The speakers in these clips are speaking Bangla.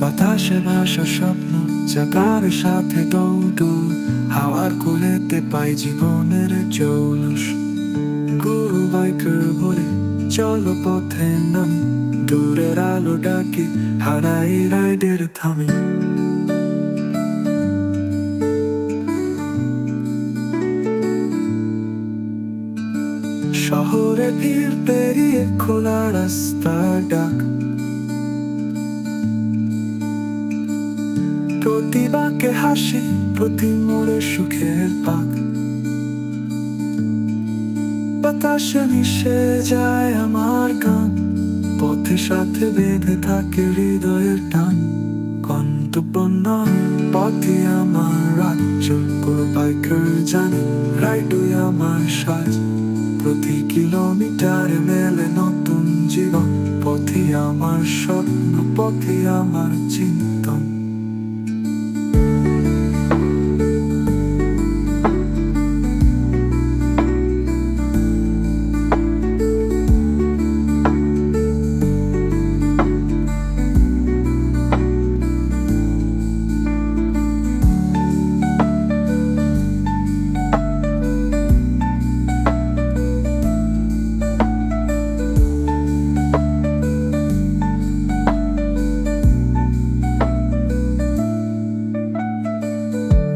বাতাসে ভাষা স্বপ্ন চাকার সাথে দৌড়, হাওয়ার কোলেতে পাই জীবনের জৌলস গুরু বাইকার বলে চলো পথে নাম, দূরের আলো ডাকে হারাই রাইডের থামি। শহরে ভিড় পেরিয়ে খোলা রাস্তা ডাক প্রতি বাঁকে হাসি, প্রতি মোড়ে সুখের পাক। বাতাসে মিশে যায় আমার গান পথের সাথে বেঁধে থাকে হৃদয়ের টান। পথে আমার রাজ্য বাইকার জানি, রাইডুই আমার সাজ। প্রতি কিলোমিটারে মেলে নতুন জীবন পথে আমার স্বপ্ন পথে আমার চিন্তন।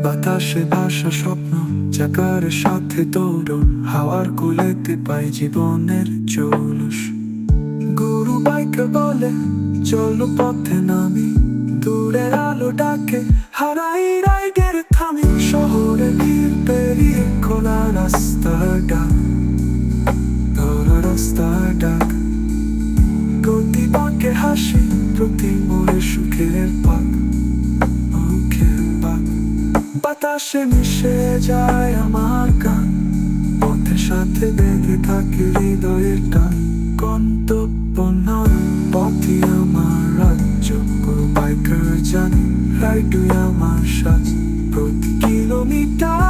বাতাসে ভাষা স্বপ্ন, চাকার সাথে দৌড় হাওয়ার কুলেতে পাই জীবনের চৌলস। গুরু বাইকে বলে, চলো পথে নামি, দূরের আলো ডাকে, হারাই রাইডের থামি, শহরে ভিড় পেরিয়ে খোলা রাস্তার ডাক খোলা রাস্তার ডাক। প্রতি বাঁকে হাসি, প্রতি মোড়ে সুখের বাতাসে মিশে যায় আমার গান। পথের সাথে বেঁধে থাকে হৃদয়ের টান। গন্তব্য নয়, পথই আমার রাজ্য। বাইকার জানি, রাইডুই আমার সাজ প্রতি কিলোমিটারে